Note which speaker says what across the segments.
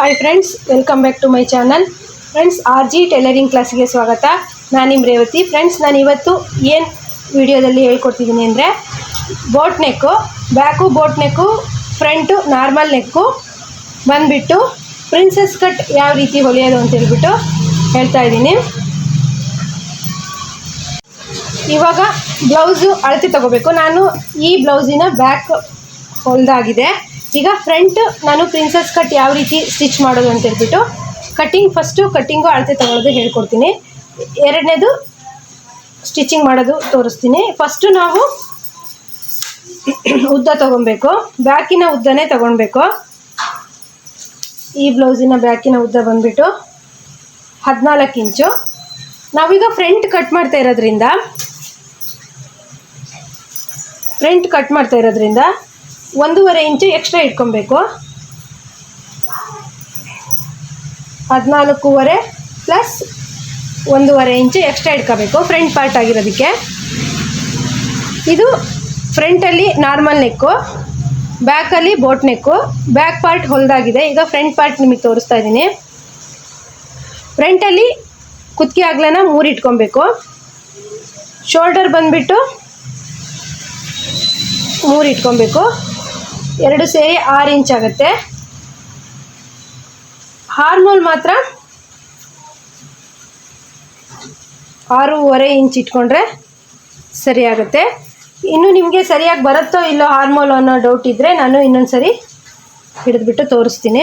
Speaker 1: Hi friends welcome back to my channel friends R G tailoring ಕ್ಲಾಸಿಗೆ ಸ್ವಾಗತ. ನಾನು ನಿಮ್ಮ ರೇವತಿ. ಫ್ರೆಂಡ್ಸ್ ನಾನು ಇವತ್ತು ಏನು ವಿಡಿಯೋದಲ್ಲಿ ಹೇಳ್ಕೊಡ್ತಿದ್ದೀನಿ ಅಂದರೆ boat neck back boat neck front normal neck ಬಂದುಬಿಟ್ಟು ಪ್ರಿನ್ಸಸ್ ಕಟ್ ಯಾವ ರೀತಿ ಹೊಲಿಯೋದು ಅಂತ ಹೇಳ್ಬಿಟ್ಟು ಹೇಳ್ತಾ ಇದ್ದೀನಿ. ಇವಾಗ ಬ್ಲೌಸು ಅಳತೆ ತಗೋಬೇಕು. ನಾನು ಈ ಬ್ಲೌಸಿನ ಬ್ಯಾಕ್ ಹೊಲ್ದಾಗಿದೆ. ಈಗ ಫ್ರಂಟ್ ನಾನು ಪ್ರಿನ್ಸಸ್ ಕಟ್ ಯಾವ ರೀತಿ ಸ್ಟಿಚ್ ಮಾಡೋದು ಅಂತ ಹೇಳ್ಬಿಟ್ಟು ಕಟ್ಟಿಂಗ್ ಫಸ್ಟು ಕಟ್ಟಿಂಗು ಅಳತೆ ತಗೊಳ್ಳೋದು ಹೇಳ್ಕೊಡ್ತೀನಿ. ಎರಡನೇದು ಸ್ಟಿಚಿಂಗ್ ಮಾಡೋದು ತೋರಿಸ್ತೀನಿ. ಫಸ್ಟು ನಾವು ಉದ್ದ ತಗೊಬೇಕು ಬ್ಯಾಕಿನ ಉದ್ದನೇ ತೊಗೊಳ್ಬೇಕು. ಈ ಬ್ಲೌಸಿನ ಬ್ಯಾಕಿನ ಉದ್ದ ಬಂದುಬಿಟ್ಟು ಹದಿನಾಲ್ಕು ಇಂಚು. ನಾವೀಗ ಫ್ರಂಟ್ ಕಟ್ ಮಾಡ್ತಾ ಇರೋದ್ರಿಂದ ಫ್ರಂಟ್ ಕಟ್ ಮಾಡ್ತಾ ಇರೋದ್ರಿಂದ ಒಂದೂವರೆ ಇಂಚು ಎಕ್ಸ್ಟ್ರಾ ಇಟ್ಕೊಬೇಕು. ಹದಿನಾಲ್ಕೂವರೆ ಪ್ಲಸ್ ಒಂದೂವರೆ ಇಂಚು ಎಕ್ಸ್ಟ್ರಾ ಇಟ್ಕೋಬೇಕು. ಫ್ರಂಟ್ ಪಾರ್ಟ್ ಆಗಿರೋದಕ್ಕೆ. ಇದು ಫ್ರಂಟಲ್ಲಿ ನಾರ್ಮಲ್ ನೆಕ್ಕು ಬ್ಯಾಕಲ್ಲಿ ಬೋಟ್ ನೆಕ್ಕು ಬ್ಯಾಕ್ ಪಾರ್ಟ್ ಹೊಲ್ದಾಗಿದೆ. ಈಗ ಫ್ರಂಟ್ ಪಾರ್ಟ್ ನಿಮಗೆ ತೋರಿಸ್ತಾ ಇದ್ದೀನಿ. ಫ್ರಂಟಲ್ಲಿ ಕುತ್ತಿಗೆ ಆಗ್ಲನ ಮೂರು ಇಟ್ಕೊಬೇಕು. ಶೋಲ್ಡರ್ ಬಂದುಬಿಟ್ಟು ಮೂರು ಇಟ್ಕೊಬೇಕು. ಎರಡು ಸೇರಿ ಆರು ಇಂಚ್ ಆಗುತ್ತೆ. ಹಾರ್ಮೋಲ್ ಮಾತ್ರ ಆರೂವರೆ ಇಂಚ್ ಇಟ್ಕೊಂಡ್ರೆ ಸರಿಯಾಗುತ್ತೆ. ಇನ್ನು ನಿಮಗೆ ಸರಿಯಾಗಿ ಬರುತ್ತೋ ಇಲ್ಲೋ ಹಾರ್ಮೋಲ್ ಅನ್ನೋ ಡೌಟ್ ಇದ್ದರೆ ನಾನು ಇನ್ನೊಂದು ಸರಿ ಹಿಡಿದ್ಬಿಟ್ಟು ತೋರಿಸ್ತೀನಿ.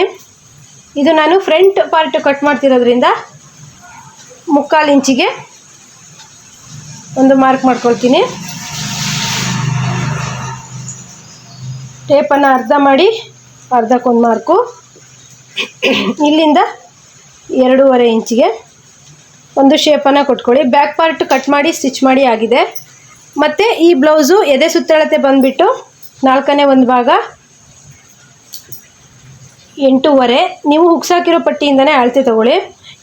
Speaker 1: ಇದು ನಾನು ಫ್ರಂಟ್ ಪಾರ್ಟ್ ಕಟ್ ಮಾಡ್ತಿರೋದ್ರಿಂದ ಮುಕ್ಕಾಲು ಇಂಚಿಗೆ ಒಂದು ಮಾರ್ಕ್ ಮಾಡ್ಕೊಳ್ತೀನಿ. ಟೇಪನ್ನು ಅರ್ಧ ಮಾಡಿ ಅರ್ಧಕ್ಕೊಂದು ಮಾರ್ಕು. ಇಲ್ಲಿಂದ ಎರಡೂವರೆ ಇಂಚಿಗೆ ಒಂದು ಶೇಪನ್ನು ಕೊಟ್ಕೊಳ್ಳಿ. ಬ್ಯಾಕ್ ಪಾರ್ಟ್ ಕಟ್ ಮಾಡಿ ಸ್ಟಿಚ್ ಮಾಡಿ ಆಗಿದೆ. ಮತ್ತು ಈ ಬ್ಲೌಸು ಎದೆ ಸುತ್ತಳತೆ ಬಂದುಬಿಟ್ಟು ನಾಲ್ಕನೇ ಒಂದು ಭಾಗ ಎಂಟೂವರೆ. ನೀವು ಹುಕ್ಸಾಕಿರೋ ಪಟ್ಟಿಯಿಂದನೇ ಅಳತೆ ತೊಗೊಳ್ಳಿ.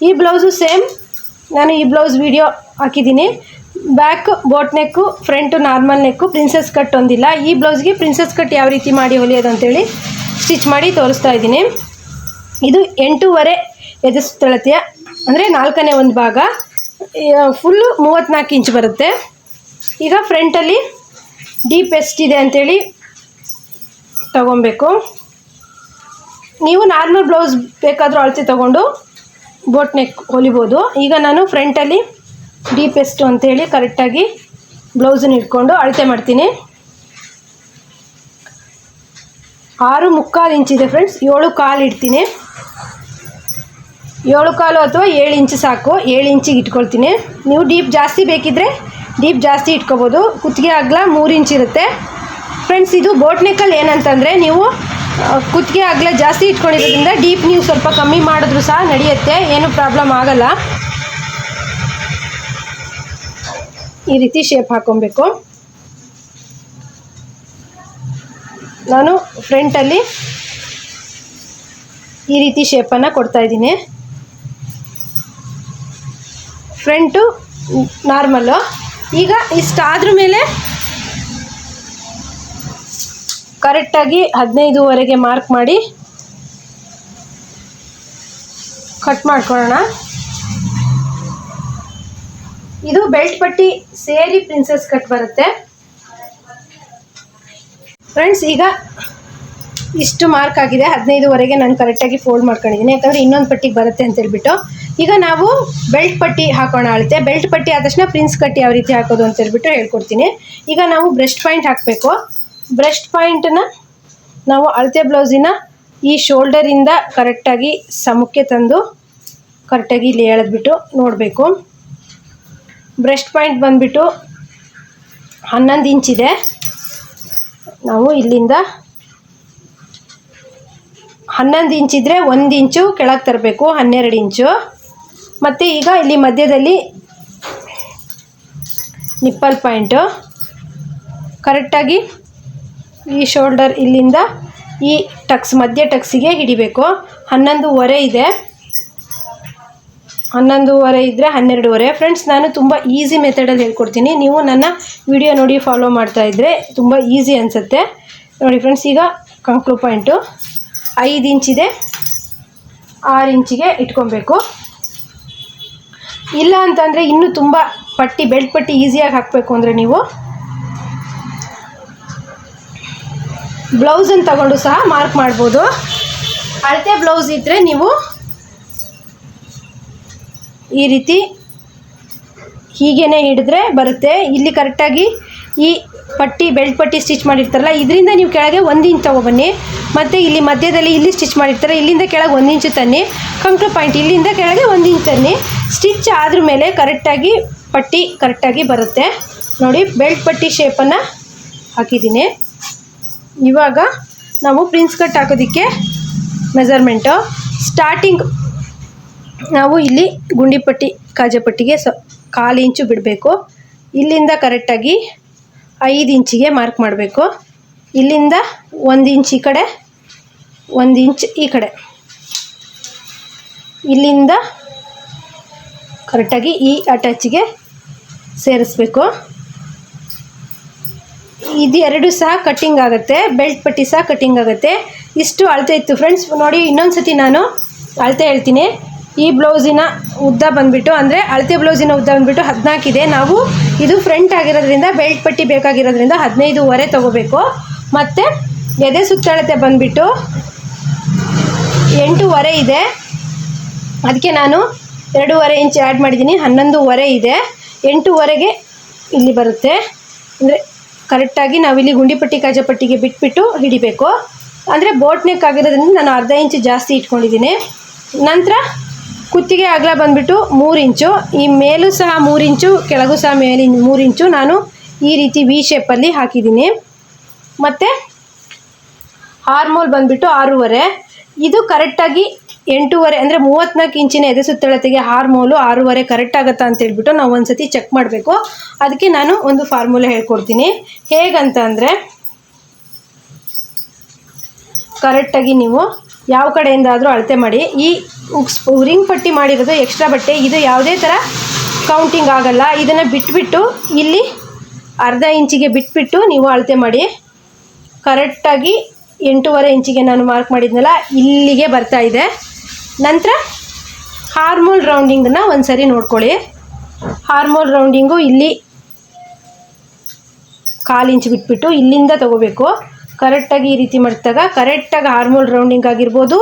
Speaker 1: ಈ ಬ್ಲೌಸು ಸೇಮ್ ನಾನು ಈ ಬ್ಲೌಸ್ ವಿಡಿಯೋ ಹಾಕಿದ್ದೀನಿ. Back boat neck front normal neck princess cut ಒಂದಿಲ್ಲ. ಈ ಬ್ಲೌಸ್ಗೆ ಪ್ರಿನ್ಸೆಸ್ ಕಟ್ ಯಾವ ರೀತಿ ಮಾಡಿ ಹೊಲಿಯೋದು ಅಂತೇಳಿ ಸ್ಟಿಚ್ ಮಾಡಿ ತೋರಿಸ್ತಾ ಇದ್ದೀನಿ. ಇದು ಎಂಟೂವರೆ ಎದುರಿಸ್ತಳತೆಯ ಅಂದರೆ ನಾಲ್ಕನೇ ಒಂದು ಭಾಗ. ಫುಲ್ಲು ಮೂವತ್ತ್ನಾಲ್ಕು ಇಂಚ್ ಬರುತ್ತೆ. ಈಗ ಫ್ರಂಟಲ್ಲಿ ಡೀಪ್ ಇದೆ ಅಂಥೇಳಿ ತಗೊಬೇಕು. ನೀವು ನಾರ್ಮಲ್ ಬ್ಲೌಸ್ ಬೇಕಾದರೂ ಅಳತೆ ತೊಗೊಂಡು ಬೋಟ್ ನೆಕ್ ಹೊಲಿಬೋದು. ಈಗ ನಾನು ಫ್ರಂಟಲ್ಲಿ ಡೀಪ್ ಅಂತೇಳಿ ಕರೆಕ್ಟಾಗಿ ಬ್ಲೌಸನ್ನ ಇಟ್ಕೊಂಡು ಅಳತೆ ಮಾಡ್ತೀನಿ. ಆರು ಮುಕ್ಕಾಲು ಇಂಚಿದೆ ಫ್ರೆಂಡ್ಸ್ ಏಳು ಕಾಲು ಇಡ್ತೀನಿ. ಏಳು ಕಾಲು ಅಥವಾ ಏಳು ಇಂಚು ಸಾಕು. ಏಳು ಇಂಚಿಗೆ ಇಟ್ಕೊಳ್ತೀನಿ. ನೀವು ಡೀಪ್ ಜಾಸ್ತಿ ಬೇಕಿದ್ದರೆ ಡೀಪ್ ಜಾಸ್ತಿ ಇಟ್ಕೋಬೋದು. ಕುತ್ತಿಗೆ ಅಗಲ ಮೂರು ಇಂಚ್ ಇರುತ್ತೆ. ಫ್ರೆಂಡ್ಸ್ ಇದು ಬೋಟ್ ನೆಕ್ಕಲ್ಲಿ ಏನಂತಂದರೆ ನೀವು ಕುತ್ತಿಗೆ ಅಗಲ ಜಾಸ್ತಿ ಇಟ್ಕೊಂಡಿರೋದ್ರಿಂದ ಡೀಪ್ ನೀವು ಸ್ವಲ್ಪ ಕಮ್ಮಿ ಮಾಡಿದ್ರು ಸಹ ನಡೆಯುತ್ತೆ. ಏನು ಪ್ರಾಬ್ಲಮ್ ಆಗಲ್ಲ. ಈ ರೀತಿ ಶೇಪ್ ಹಾಕೊಬೇಕು ನಾನು ಫ್ರಂಟಲ್ಲಿ ಈ ರೀತಿ ಶೇಪನ್ನು ಕೊಡ್ತಾ ಇದ್ದೀನಿ. ಫ್ರಂಟು ನಾರ್ಮಲ್ಲು ಈಗ ಇಷ್ಟಾದ್ರ ಮೇಲೆ ಕರೆಕ್ಟಾಗಿ ಹದಿನೈದುವರೆಗೆ ಮಾರ್ಕ್ ಮಾಡಿ ಕಟ್ ಮಾಡ್ಕೊಳ್ಳೋಣ. ಇದು ಬೆಲ್ಟ್ ಪಟ್ಟಿ ಸೇರಿ ಪ್ರಿನ್ಸೆಸ್ ಕಟ್ ಬರುತ್ತೆ. ಫ್ರೆಂಡ್ಸ್ ಈಗ ಇಷ್ಟು ಮಾರ್ಕ್ ಆಗಿದೆ. ಹದಿನೈದುವರೆಗೆ ನಾನು ಕರೆಕ್ಟಾಗಿ ಫೋಲ್ಡ್ ಮಾಡ್ಕೊಂಡಿದ್ದೀನಿ. ಯಾಕಂದರೆ ಇನ್ನೊಂದು ಪಟ್ಟಿಗೆ ಬರುತ್ತೆ ಅಂತ ಹೇಳ್ಬಿಟ್ಟು. ಈಗ ನಾವು ಬೆಲ್ಟ್ ಪಟ್ಟಿ ಹಾಕೋಣ ಅಳತೆ ಬೆಲ್ಟ್ ಪಟ್ಟಿ ಆದ ತಕ್ಷಣ ಪ್ರಿನ್ಸ್ ಕಟ್ ಯಾವ ರೀತಿ ಹಾಕೋದು ಅಂತ ಹೇಳ್ಬಿಟ್ಟು ಹೇಳ್ಕೊಡ್ತೀನಿ. ಈಗ ನಾವು ಬ್ರೆಸ್ಟ್ ಪಾಯಿಂಟ್ ಹಾಕಬೇಕು. ಬ್ರೆಸ್ಟ್ ಪಾಯಿಂಟನ್ನ ನಾವು ಅಳತೆ ಬ್ಲೌಸಿನ ಈ ಶೋಲ್ಡರಿಂದ ಕರೆಕ್ಟಾಗಿ ಸಮಕ್ಕೆ ತಂದು ಕರೆಕ್ಟಾಗಿ ಇಲ್ಲಿ ಎಳೆದ್ಬಿಟ್ಟು ನೋಡಬೇಕು. ಬ್ರೆಸ್ಟ್ ಪಾಯಿಂಟ್ ಬಂದುಬಿಟ್ಟು ಹನ್ನೊಂದು ಇಂಚಿದೆ ನಾವು ಇಲ್ಲಿಂದ ಹನ್ನೊಂದು ಇಂಚಿದ್ರೆ ಒಂದು ಇಂಚು ಕೆಳಗೆ ತರಬೇಕು, ಹನ್ನೆರಡು ಇಂಚು. ಮತ್ತು ಈಗ ಇಲ್ಲಿ ಮಧ್ಯದಲ್ಲಿ ನಿಪ್ಪಲ್ ಪಾಯಿಂಟು. ಕರೆಕ್ಟಾಗಿ ಈ ಶೋಲ್ಡರ್ ಇಲ್ಲಿಂದ ಈ ಟಕ್ಸ್ ಮಧ್ಯ ಟಕ್ಸಿಗೆ ಹಿಡಿಬೇಕು. ಹನ್ನೊಂದುವರೆ ಇದೆ. ಹನ್ನೊಂದುವರೆ ಇದ್ದರೆ ಹನ್ನೆರಡುವರೆ. ಫ್ರೆಂಡ್ಸ್ ನಾನು ತುಂಬ ಈಸಿ ಮೆಥಡಲ್ಲಿ ಹೇಳ್ಕೊಡ್ತೀನಿ. ನೀವು ನನ್ನ ವಿಡಿಯೋ ನೋಡಿ ಫಾಲೋ ಮಾಡ್ತಾ ಇದ್ದರೆ ತುಂಬ ಈಸಿ ಅನಿಸುತ್ತೆ. ನೋಡಿ ಫ್ರೆಂಡ್ಸ್ ಈಗ ಕಂಕ್ಳು ಪಾಯಿಂಟು ಐದು ಇಂಚಿದೆ ಆರು ಇಂಚಿಗೆ ಇಟ್ಕೊಬೇಕು. ಇಲ್ಲ ಅಂತಂದರೆ ಇನ್ನೂ ತುಂಬ ಪಟ್ಟಿ ಬೆಲ್ಟ್ ಪಟ್ಟಿ ಈಸಿಯಾಗಿ ಹಾಕಬೇಕು ಅಂದರೆ ನೀವು ಬ್ಲೌಸನ್ನು ತಗೊಂಡು ಸಹ ಮಾರ್ಕ್ ಮಾಡ್ಬೋದು. ಅಳತೆ ಬ್ಲೌಸ್ ಇದ್ದರೆ ನೀವು ಈ ರೀತಿ ಹೀಗೇನೆ ಹಿಡಿದ್ರೆ ಬರುತ್ತೆ. ಇಲ್ಲಿ ಕರೆಕ್ಟಾಗಿ ಈ ಪಟ್ಟಿ ಬೆಲ್ಟ್ ಪಟ್ಟಿ ಸ್ಟಿಚ್ ಮಾಡಿರ್ತಾರಲ್ಲ, ಇದರಿಂದ ನೀವು ಕೆಳಗೆ ಒಂದು ಇಂಚ್ ತೊಗೊಬನ್ನಿ ಮತ್ತು ಇಲ್ಲಿ ಮಧ್ಯದಲ್ಲಿ ಇಲ್ಲಿ ಸ್ಟಿಚ್ ಮಾಡಿರ್ತಾರೆ, ಇಲ್ಲಿಂದ ಕೆಳಗೆ ಒಂದು ಇಂಚು ತನ್ನಿ. ಕಂಕ್ಳು ಪಾಯಿಂಟ್ ಇಲ್ಲಿಂದ ಕೆಳಗೆ ಒಂದು ಇಂಚ್ ತನ್ನಿ. ಸ್ಟಿಚ್ ಆದ್ರ ಮೇಲೆ ಕರೆಕ್ಟಾಗಿ ಪಟ್ಟಿ ಕರೆಕ್ಟಾಗಿ ಬರುತ್ತೆ. ನೋಡಿ ಬೆಲ್ಟ್ ಪಟ್ಟಿ ಶೇಪನ್ನು ಹಾಕಿದ್ದೀನಿ. ಇವಾಗ ನಾವು ಪ್ರಿನ್ಸ್ ಕಟ್ ಹಾಕೋದಕ್ಕೆ ಮೆಜರ್ಮೆಂಟು ಸ್ಟಾರ್ಟಿಂಗ್ ನಾವು ಇಲ್ಲಿ ಗುಂಡಿಪಟ್ಟಿ ಪಟ್ಟಿ ಕಾಜಾ ಪಟ್ಟಿಗೆ ಸ, ಕಾಲು ಇಂಚು ಬಿಡಬೇಕು. ಇಲ್ಲಿಂದ ಕರೆಕ್ಟಾಗಿ ಐದು ಇಂಚಿಗೆ ಮಾರ್ಕ್ ಮಾಡಬೇಕು. ಇಲ್ಲಿಂದ ಒಂದು ಇಂಚ್ ಈ ಕಡೆ, ಒಂದು ಇಂಚ್ ಈ ಕಡೆ. ಇಲ್ಲಿಂದ ಕರೆಕ್ಟಾಗಿ ಈ ಅಟ್ಯಾಚಿಗೆ ಸೇರಿಸ್ಬೇಕು. ಇದು ಎರಡು ಸಹ ಕಟ್ಟಿಂಗ್ ಆಗುತ್ತೆ ಬೆಲ್ಟ್ ಪಟ್ಟಿ ಸಹ ಕಟ್ಟಿಂಗ್ ಆಗುತ್ತೆ. ಇಷ್ಟು ಅಳತೆ ಇತ್ತು ಫ್ರೆಂಡ್ಸ್ ನೋಡಿ ಇನ್ನೊಂದು ಸತಿ ನಾನು ಅಳತೆ ಹೇಳ್ತೀನಿ. ಈ ಬ್ಲೌಸಿನ ಉದ್ದ ಬಂದುಬಿಟ್ಟು, ಅಂದರೆ ಅಳತೆ ಬ್ಲೌಸಿನ ಉದ್ದ ಬಂದುಬಿಟ್ಟು ಹದಿನಾಲ್ಕಿದೆ ನಾವು ಇದು ಫ್ರಂಟ್ ಆಗಿರೋದ್ರಿಂದ ಬೆಲ್ಟ್ ಪಟ್ಟಿ ಬೇಕಾಗಿರೋದ್ರಿಂದ ಹದಿನೈದುವರೆ ತೊಗೋಬೇಕು. ಮತ್ತು ಎದೆ ಸುತ್ತಳತೆ ಬಂದುಬಿಟ್ಟು ಎಂಟೂವರೆ ಇದೆ. ಅದಕ್ಕೆ ನಾನು ಎರಡೂವರೆ ಇಂಚ್ ಆ್ಯಡ್ ಮಾಡಿದ್ದೀನಿ. ಹನ್ನೊಂದುವರೆ ಇದೆ. ಎಂಟೂವರೆಗೆ ಇಲ್ಲಿ ಬರುತ್ತೆ. ಅಂದರೆ ಕರೆಕ್ಟಾಗಿ ನಾವಿಲ್ಲಿ ಗುಂಡಿಪಟ್ಟಿ ಕಾಜಪಟ್ಟಿಗೆ ಬಿಟ್ಬಿಟ್ಟು ಹಿಡಿಬೇಕು. ಅಂದರೆ ಬೋಟ್ ನೆಕ್ ಆಗಿರೋದ್ರಿಂದ ನಾನು ಅರ್ಧ ಇಂಚು ಜಾಸ್ತಿ ಇಟ್ಕೊಂಡಿದ್ದೀನಿ. ನಂತರ ಕುತ್ತಿಗೆ ಅಗಲ ಬಂದುಬಿಟ್ಟು ಮೂರು ಇಂಚು, ಈ ಮೇಲೂ ಸಹ ಮೂರು ಇಂಚು, ಕೆಳಗೂ ಸಹ ಮೇಲಿನ ಮೂರು ಇಂಚು ನಾನು ಈ ರೀತಿ ವಿ ಶೇಪಲ್ಲಿ ಹಾಕಿದ್ದೀನಿ. ಮತ್ತು ಹಾರ್ಮೋಲ್ ಬಂದ್ಬಿಟ್ಟು ಆರೂವರೆ. ಇದು ಕರೆಕ್ಟಾಗಿ ಎಂಟೂವರೆ, ಅಂದರೆ ಮೂವತ್ತ್ನಾಲ್ಕು ಇಂಚಿನ ಎದೆ ಸುತ್ತಳತೆಗೆ ಹಾರ್ಮೋಲು ಆರೂವರೆ ಕರೆಕ್ಟ್ ಆಗುತ್ತಾ ಅಂತ ಹೇಳ್ಬಿಟ್ಟು ನಾವು ಒಂದು ಸತಿ ಚೆಕ್ ಮಾಡಬೇಕು. ಅದಕ್ಕೆ ನಾನು ಒಂದು ಫಾರ್ಮುಲಾ ಹೇಳ್ಕೊಡ್ತೀನಿ. ಹೇಗಂತ ಅಂದರೆ ಕರೆಕ್ಟಾಗಿ ನೀವು ಯಾವ ಕಡೆಯಿಂದ ಆದರೂ ಅಳತೆ ಮಾಡಿ. ಈ ಉಕ್ಸ್ ರಿಂಗ್ ಪಟ್ಟಿ ಮಾಡಿರೋದು ಎಕ್ಸ್ಟ್ರಾ ಬಟ್ಟೆ. ಇದು ಯಾವುದೇ ಥರ ಕೌಂಟಿಂಗ್ ಆಗಲ್ಲ. ಇದನ್ನು ಬಿಟ್ಬಿಟ್ಟು ಇಲ್ಲಿ ಅರ್ಧ ಇಂಚಿಗೆ ಬಿಟ್ಬಿಟ್ಟು ನೀವು ಅಳತೆ ಮಾಡಿ. ಕರೆಕ್ಟಾಗಿ ಎಂಟೂವರೆ ಇಂಚಿಗೆ ನಾನು ಮಾರ್ಕ್ ಮಾಡಿದ್ನಲ್ಲ, ಇಲ್ಲಿಗೆ ಬರ್ತಾ ಇದೆ. ನಂತರ ಹಾರ್ಮೋಲ್ ರೌಂಡಿಂಗನ್ನು ಒಂದು ಸರಿ ನೋಡ್ಕೊಳ್ಳಿ. ಹಾರ್ಮೋಲ್ ರೌಂಡಿಂಗು ಇಲ್ಲಿ ಕಾಲು ಇಂಚ್ ಬಿಟ್ಬಿಟ್ಟು ಇಲ್ಲಿಂದ ತಗೋಬೇಕು. ಕರೆಕ್ಟಾಗಿ ಈ ರೀತಿ ಮಾಡಿದಾಗ ಕರೆಕ್ಟಾಗಿ ಹಾರ್ಮೋಲ್ ರೌಂಡಿಂಗ್ ಆಗಿರ್ಬೋದು,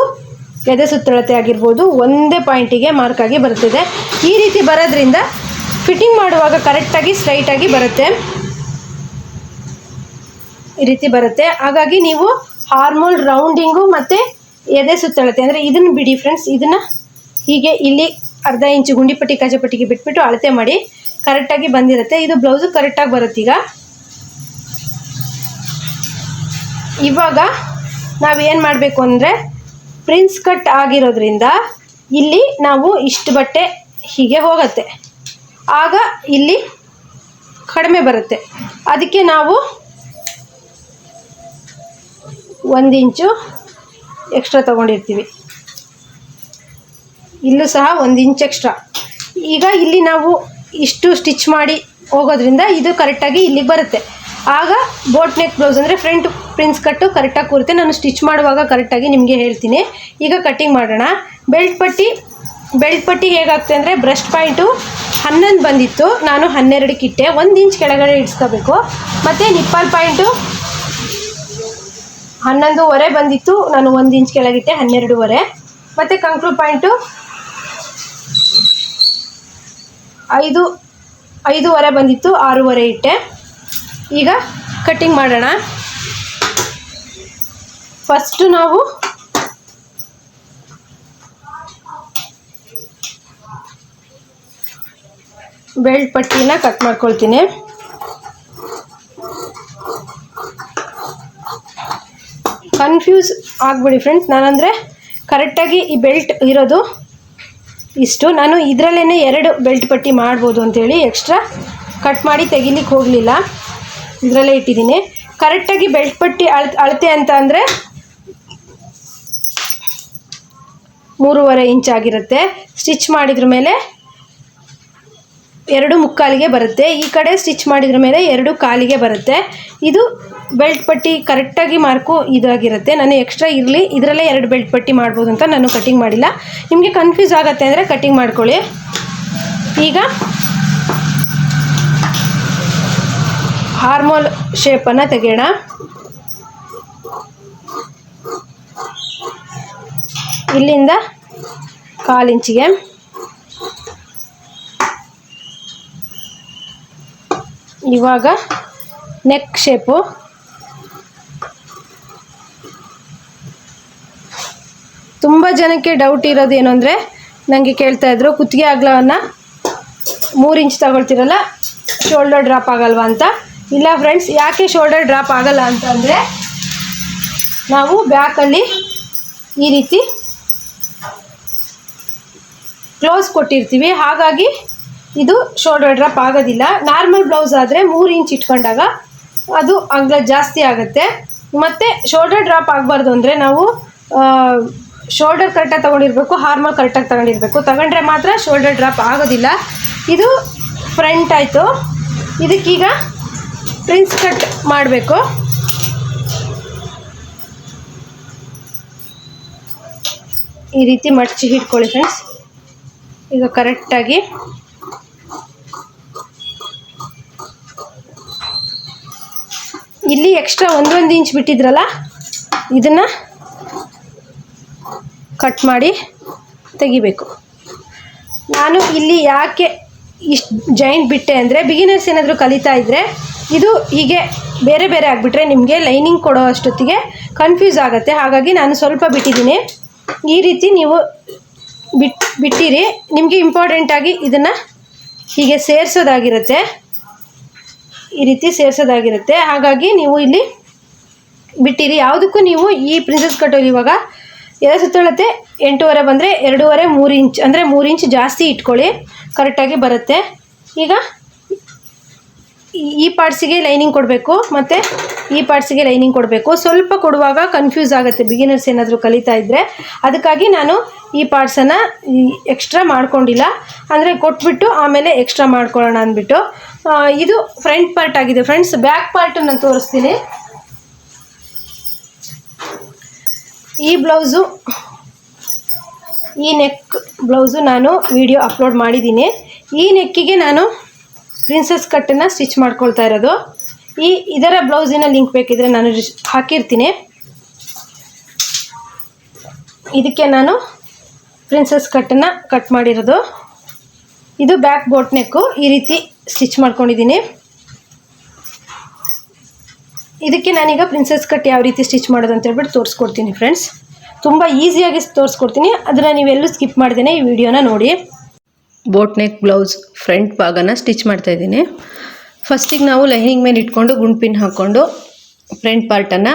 Speaker 1: ಎದೆ ಸುತ್ತಳತೆ ಆಗಿರ್ಬೋದು, ಒಂದೇ ಪಾಯಿಂಟಿಗೆ ಮಾರ್ಕ್ ಆಗಿ ಬರ್ತಿದೆ ಈ ರೀತಿ ಬರೋದ್ರಿಂದ ಫಿಟ್ಟಿಂಗ್ ಮಾಡುವಾಗ ಕರೆಕ್ಟಾಗಿ ಸ್ಟ್ರೈಟಾಗಿ ಬರುತ್ತೆ. ಈ ರೀತಿ ಬರುತ್ತೆ. ಹಾಗಾಗಿ ನೀವು ಹಾರ್ಮೋಲ್ ರೌಂಡಿಂಗು ಮತ್ತು ಎದೆ ಸುತ್ತಳತೆ, ಅಂದರೆ ಇದನ್ನು ಬಿಡಿ ಫ್ರೆಂಡ್ಸ್ ಇದನ್ನು ಹೀಗೆ ಇಲ್ಲಿ ಅರ್ಧ ಇಂಚು ಗುಂಡಿಪಟ್ಟಿ ಕಾಜಪಟ್ಟಿಗೆ ಬಿಟ್ಬಿಟ್ಟು ಅಳತೆ ಮಾಡಿ ಕರೆಕ್ಟಾಗಿ ಬಂದಿರುತ್ತೆ. ಇದು ಬ್ಲೌಸು ಕರೆಕ್ಟಾಗಿ ಬರುತ್ತೆ ಈಗ ಇವಾಗ ನಾವೇನು ಮಾಡಬೇಕು ಅಂದರೆ ಪ್ರಿನ್ಸ್ ಕಟ್ ಆಗಿರೋದ್ರಿಂದ ಇಲ್ಲಿ ನಾವು ಇಷ್ಟು ಬಟ್ಟೆ ಹೀಗೆ ಹೋಗುತ್ತೆ. ಆಗ ಇಲ್ಲಿ ಕಡಿಮೆ ಬರುತ್ತೆ. ಅದಕ್ಕೆ ನಾವು ಒಂದು ಇಂಚು ಎಕ್ಸ್ಟ್ರಾ ತೊಗೊಂಡಿರ್ತೀವಿ. ಇಲ್ಲೂ ಸಹ ಒಂದು ಇಂಚ್ ಎಕ್ಸ್ಟ್ರಾ ಈಗ ಇಲ್ಲಿ ನಾವು ಇಷ್ಟು ಸ್ಟಿಚ್ ಮಾಡಿ ಹೋಗೋದ್ರಿಂದ ಇದು ಕರೆಕ್ಟಾಗಿ ಇಲ್ಲಿಗೆ ಬರುತ್ತೆ. ಆಗ ಬೋಟ್ ನೆಕ್ ಬ್ಲೌಸ್ ಅಂದರೆ ಫ್ರಂಟ್ ಪ್ರಿನ್ಸ್ ಕಟ್ಟು ಕರೆಕ್ಟಾಗಿ ಕೂರುತ್ತೆ. ನಾನು ಸ್ಟಿಚ್ ಮಾಡುವಾಗ ಕರೆಕ್ಟಾಗಿ ನಿಮಗೆ ಹೇಳ್ತೀನಿ. ಈಗ ಕಟ್ಟಿಂಗ್ ಮಾಡೋಣ. ಬೆಲ್ಟ್ ಪಟ್ಟಿ ಬೆಲ್ಟ್ ಪಟ್ಟಿ ಹೇಗಾಗ್ತದೆ ಅಂದರೆ ಬ್ರೆಸ್ಟ್ ಪಾಯಿಂಟು ಹನ್ನೊಂದು ಬಂದಿತ್ತು. ನಾನು ಹನ್ನೆರಡಕ್ಕೆ ಇಟ್ಟೆ ಒಂದು ಇಂಚ್ ಕೆಳಗಡೆ ಇಡ್ಸ್ಕೋಬೇಕು. ಮತ್ತು ನಿಪ್ಪಲ್ ಪಾಯಿಂಟು ಹನ್ನೊಂದುವರೆ ಬಂದಿತ್ತು. ನಾನು ಒಂದು ಇಂಚ್ ಕೆಳಗಿಟ್ಟೆ ಹನ್ನೆರಡೂವರೆ. ಮತ್ತು ಕಂಕ್ಳು ಪಾಯಿಂಟು ಐದು, ಐದೂವರೆ ಬಂದಿತ್ತು, ಆರೂವರೆ ಇಟ್ಟೆ. ಈಗ ಕಟ್ಟಿಂಗ್ ಮಾಡೋಣ. ಫಸ್ಟು ನಾವು ಬೆಲ್ಟ್ ಪಟ್ಟಿನ ಕಟ್ ಮಾಡ್ಕೊಳ್ತೀನಿ. ಕನ್ಫ್ಯೂಸ್ ಆಗ್ಬಿಡಿ ಫ್ರೆಂಡ್ಸ್ ನಾನಂದರೆ ಕರೆಕ್ಟಾಗಿ ಈ ಬೆಲ್ಟ್ ಇರೋದು ಇಷ್ಟು. ನಾನು ಇದರಲ್ಲೇ ಎರಡು ಬೆಲ್ಟ್ ಪಟ್ಟಿ ಮಾಡ್ಬೋದು ಅಂತೇಳಿ ಎಕ್ಸ್ಟ್ರಾ ಕಟ್ ಮಾಡಿ ತೆಗಿಲಿಕ್ಕೆ ಹೋಗಲಿಲ್ಲ. ಇದರಲ್ಲೇ ಇಟ್ಟಿದ್ದೀನಿ. ಕರೆಕ್ಟಾಗಿ ಬೆಲ್ಟ್ ಪಟ್ಟಿ ಅಳ್, ಅಳತೆ ಅಂತ ಅಂದರೆ ಮೂರುವರೆ ಇಂಚ್ ಆಗಿರುತ್ತೆ. ಸ್ಟಿಚ್ ಮಾಡಿದ್ರ ಮೇಲೆ ಎರಡು ಮುಕ್ಕಾಲಿಗೆ ಬರುತ್ತೆ. ಈ ಕಡೆ ಸ್ಟಿಚ್ ಮಾಡಿದ್ರ ಮೇಲೆ ಎರಡು ಕಾಲಿಗೆ ಬರುತ್ತೆ. ಇದು ಬೆಲ್ಟ್ ಪಟ್ಟಿ ಕರೆಕ್ಟಾಗಿ ಮಾರ್ಕು ಇದಾಗಿರುತ್ತೆ. ನಾನು ಎಕ್ಸ್ಟ್ರಾ ಇರಲಿ, ಇದರಲ್ಲೇ ಎರಡು ಬೆಲ್ಟ್ ಪಟ್ಟಿ ಮಾಡ್ಬೋದು ಅಂತ ನಾನು ಕಟಿಂಗ್ ಮಾಡಿಲ್ಲ. ನಿಮಗೆ ಕನ್ಫ್ಯೂಸ್ ಆಗುತ್ತೆ ಅಂದರೆ ಕಟಿಂಗ್ ಮಾಡ್ಕೊಳ್ಳಿ. ಈಗ ಹಾರ್ಮೋಲ್ ಶೇಪನ್ನು ತೆಗೆಯೋಣ. ಇಲ್ಲಿಂದ ಕಾಲಿಂಚಿಗೆ ಇವಾಗ ನೆಕ್ ಶೇಪು ತುಂಬ ಜನಕ್ಕೆ ಡೌಟ್ ಇರೋದು ಏನು ಅಂದರೆ ನನಗೆ ಕೇಳ್ತಾ ಇದ್ರು, ಕುತ್ತಿಗೆ ಅಗಲವನ್ನು ಮೂರು ಇಂಚ್ ತಗೊಳ್ತಿರಲ್ಲ ಶೋಲ್ಡರ್ ಡ್ರಾಪ್ ಆಗಲ್ವಾ ಅಂತ. ಇಲ್ಲ ಫ್ರೆಂಡ್ಸ್ ಯಾಕೆ ಶೋಲ್ಡರ್ ಡ್ರಾಪ್ ಆಗಲ್ಲ ಅಂತಂದರೆ, ನಾವು ಬ್ಯಾಕಲ್ಲಿ ಈ ರೀತಿ ಕ್ಲೋಸ್ ಕೊಟ್ಟಿರ್ತೀವಿ. ಹಾಗಾಗಿ ಇದು ಶೋಲ್ಡರ್ ಡ್ರಾಪ್ ಆಗೋದಿಲ್ಲ. ನಾರ್ಮಲ್ ಬ್ಲೌಸ್ ಆದರೆ ಮೂರು ಇಂಚ್ ಇಟ್ಕೊಂಡಾಗ ಅದು ಅಗ್ಲ ಜಾಸ್ತಿ ಆಗುತ್ತೆ. ಮತ್ತು ಶೋಲ್ಡರ್ ಡ್ರಾಪ್ ಆಗಬಾರ್ದು ಅಂದರೆ ನಾವು ಶೋಲ್ಡರ್ ಕರೆಕ್ಟಾಗಿ ತೊಗೊಂಡಿರ್ಬೇಕು ಹಾರ್ಮಲ್ ಕರೆಕ್ಟಾಗಿ ತಗೊಂಡಿರ್ಬೇಕು. ತಗೊಂಡ್ರೆ ಮಾತ್ರ ಶೋಲ್ಡರ್ ಡ್ರಾಪ್ ಆಗೋದಿಲ್ಲ. ಇದು ಫ್ರಂಟ್ ಆಯಿತು. ಇದಕ್ಕೀಗ ಪ್ರಿನ್ಸ್ ಕಟ್ ಮಾಡಬೇಕು. ಈ ರೀತಿ ಮಡಚಿ ಹಿಡ್ಕೊಳ್ಳಿ ಫ್ರೆಂಡ್ಸ್ ಈಗ ಕರೆಕ್ಟಾಗಿ ಇಲ್ಲಿ ಎಕ್ಸ್ಟ್ರಾ ಒಂದೊಂದು ಇಂಚ್ ಬಿಟ್ಟಿದ್ರಲ್ಲ, ಇದನ್ನು ಕಟ್ ಮಾಡಿ ತೆಗಿಬೇಕು. ನಾನು ಇಲ್ಲಿ ಯಾಕೆ ಇಷ್ಟು ಜಾಯಿಂಟ್ ಬಿಟ್ಟೆ ಅಂದರೆ ಬಿಗಿನರ್ಸ್ ಏನಾದರೂ ಕಲಿತಾ ಇದ್ದರೆ ಇದು ಹೀಗೆ ಬೇರೆ ಬೇರೆ ಆಗಿಬಿಟ್ರೆ ನಿಮಗೆ ಲೈನಿಂಗ್ ಕೊಡೋ ಅಷ್ಟೊತ್ತಿಗೆ ಕನ್ಫ್ಯೂಸ್ ಆಗುತ್ತೆ. ಹಾಗಾಗಿ ನಾನು ಸ್ವಲ್ಪ ಬಿಟ್ಟಿದ್ದೀನಿ. ಈ ರೀತಿ ನೀವು ಬಿಟ್, ಬಿಟ್ಟಿರಿ. ನಿಮಗೆ ಇಂಪಾರ್ಟೆಂಟಾಗಿ ಇದನ್ನು ಹೀಗೆ ಸೇರಿಸೋದಾಗಿರುತ್ತೆ. ಈ ರೀತಿ ಸೇರಿಸೋದಾಗಿರುತ್ತೆ. ಹಾಗಾಗಿ ನೀವು ಇಲ್ಲಿ ಬಿಟ್ಟಿರಿ. ಯಾವುದಕ್ಕೂ ನೀವು ಈ ಪ್ರಿನ್ಸಸ್ ಕಟ್ಟೋಲಿ ಇವಾಗ ಎಲ್ಲ ಸುತ್ತಳತೆ ಎಂಟೂವರೆ ಬಂದರೆ ಎರಡೂವರೆ ಮೂರು ಇಂಚ್ ಅಂದರೆ ಮೂರು ಇಂಚ್ ಜಾಸ್ತಿ ಇಟ್ಕೊಳ್ಳಿ. ಕರೆಕ್ಟಾಗಿ ಬರುತ್ತೆ. ಈಗ ಈ- ಪಾರ್ಟ್ಸಿಗೆ ಲೈನಿಂಗ್ ಕೊಡಬೇಕು, ಮತ್ತು ಈ ಪಾರ್ಟ್ಸಿಗೆ ಲೈನಿಂಗ್ ಕೊಡಬೇಕು. ಸ್ವಲ್ಪ ಕೊಡುವಾಗ ಕನ್ಫ್ಯೂಸ್ ಆಗುತ್ತೆ ಬಿಗಿನರ್ಸ್ ಏನಾದರೂ ಕಲಿತಾ ಇದ್ದರೆ ಅದಕ್ಕಾಗಿ ನಾನು ಈ ಪಾರ್ಟ್ಸನ್ನು ಎಕ್ಸ್ಟ್ರಾ ಮಾಡ್ಕೊಂಡಿಲ್ಲ. ಅಂದರೆ ಕೊಟ್ಬಿಟ್ಟು ಆಮೇಲೆ ಎಕ್ಸ್ಟ್ರಾ ಮಾಡ್ಕೊಳ್ಳೋಣ ಅಂದ್ಬಿಟ್ಟು. ಇದು ಫ್ರಂಟ್ ಪಾರ್ಟ್ ಆಗಿದೆ. ಫ್ರೆಂಡ್ಸ್ ಬ್ಯಾಕ್ ಪಾರ್ಟ್ ನಾನು ತೋರಿಸ್ತೀನಿ. ಈ ಬ್ಲೌಸು ಈ ನೆಕ್ ಬ್ಲೌಸು ನಾನು ವಿಡಿಯೋ ಅಪ್ಲೋಡ್ ಮಾಡಿದ್ದೀನಿ. ಈ ನೆಕ್ಕಿಗೆ ನಾನು ಪ್ರಿನ್ಸಸ್ ಕಟ್ಟನ್ನು ಸ್ಟಿಚ್ ಮಾಡ್ಕೊಳ್ತಾ ಇರೋದು. ಈ ಇದರ ಬ್ಲೌಸಿನ ಲಿಂಕ್ ಬೇಕಿದ್ರೆ ನಾನು ಹಾಕಿರ್ತೀನಿ. ಇದಕ್ಕೆ ನಾನು ಪ್ರಿನ್ಸಸ್ ಕಟ್ಟನ್ನು ಕಟ್ ಮಾಡಿರೋದು. ಇದು ಬ್ಯಾಕ್ ಬೋಟ್ ನೆಕ್ಕು ಈ ರೀತಿ ಸ್ಟಿಚ್ ಮಾಡ್ಕೊಂಡಿದ್ದೀನಿ. ಇದಕ್ಕೆ ನಾನೀಗ ಪ್ರಿನ್ಸಸ್ ಕಟ್ ಯಾವ ರೀತಿ ಸ್ಟಿಚ್ ಮಾಡೋದು ಅಂತ ಹೇಳ್ಬಿಟ್ಟು ತೋರಿಸ್ಕೊಡ್ತೀನಿ ಫ್ರೆಂಡ್ಸ್ ತುಂಬ ಈಸಿಯಾಗಿ ತೋರಿಸ್ಕೊಡ್ತೀನಿ. ಅದನ್ನು ನೀವೆಲ್ಲೂ ಸ್ಕಿಪ್ ಮಾಡ್ದೇನೆ ಈ ವಿಡಿಯೋನ ನೋಡಿ.
Speaker 2: ಬೋಟ್ ನೆಕ್ ಬ್ಲೌಸ್ ಫ್ರಂಟ್ ಭಾಗನ ಸ್ಟಿಚ್ ಮಾಡ್ತಾ ಇದ್ದೀನಿ. ಫಸ್ಟಿಗೆ ನಾವು ಲೈನಿಂಗ್ ಮೇಲೆ ಇಟ್ಕೊಂಡು ಗುಂಡ್ ಪಿನ್ ಹಾಕ್ಕೊಂಡು ಫ್ರಂಟ್ ಪಾರ್ಟನ್ನು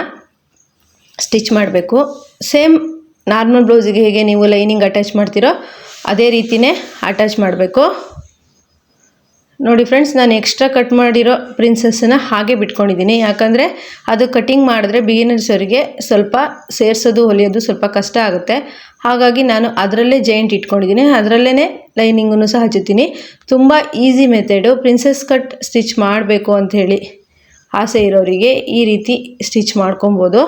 Speaker 2: ಸ್ಟಿಚ್ ಮಾಡಬೇಕು. ಸೇಮ್ ನಾರ್ಮಲ್ ಬ್ಲೌಸಿಗೆ ಹೇಗೆ ನೀವು ಲೈನಿಂಗ್ ಅಟ್ಯಾಚ್ ಮಾಡ್ತೀರೋ ಅದೇ ರೀತಿಯೇ ಅಟ್ಯಾಚ್ ಮಾಡಬೇಕು. ನೋಡಿ ಫ್ರೆಂಡ್ಸ್ ನಾನು ಎಕ್ಸ್ಟ್ರಾ ಕಟ್ ಮಾಡಿರೋ ಪ್ರಿನ್ಸಸ್ಸನ್ನು ಹಾಗೆ ಬಿಟ್ಕೊಂಡಿದ್ದೀನಿ. ಯಾಕಂದರೆ ಅದು ಕಟಿಂಗ್ ಮಾಡಿದ್ರೆ ಬಿಗಿನರ್ಸರಿಗೆ ಸ್ವಲ್ಪ ಸೇರಿಸೋದು, ಹೊಲಿಯೋದು ಸ್ವಲ್ಪ ಕಷ್ಟ ಆಗುತ್ತೆ. ಹಾಗಾಗಿ ನಾನು ಅದರಲ್ಲೇ ಜೈಂಟ್ ಇಟ್ಕೊಂಡಿದ್ದೀನಿ. ಅದರಲ್ಲೇ ಲೈನಿಂಗನ್ನು ಸಹ ಹಚ್ಚುತ್ತೀನಿ. ತುಂಬ easy method princess cut stitch ಮಾಡಬೇಕು ಅಂಥೇಳಿ ಆಸೆ ಇರೋರಿಗೆ ಈ ರೀತಿ ಸ್ಟಿಚ್ ಮಾಡ್ಕೊಬೋದು.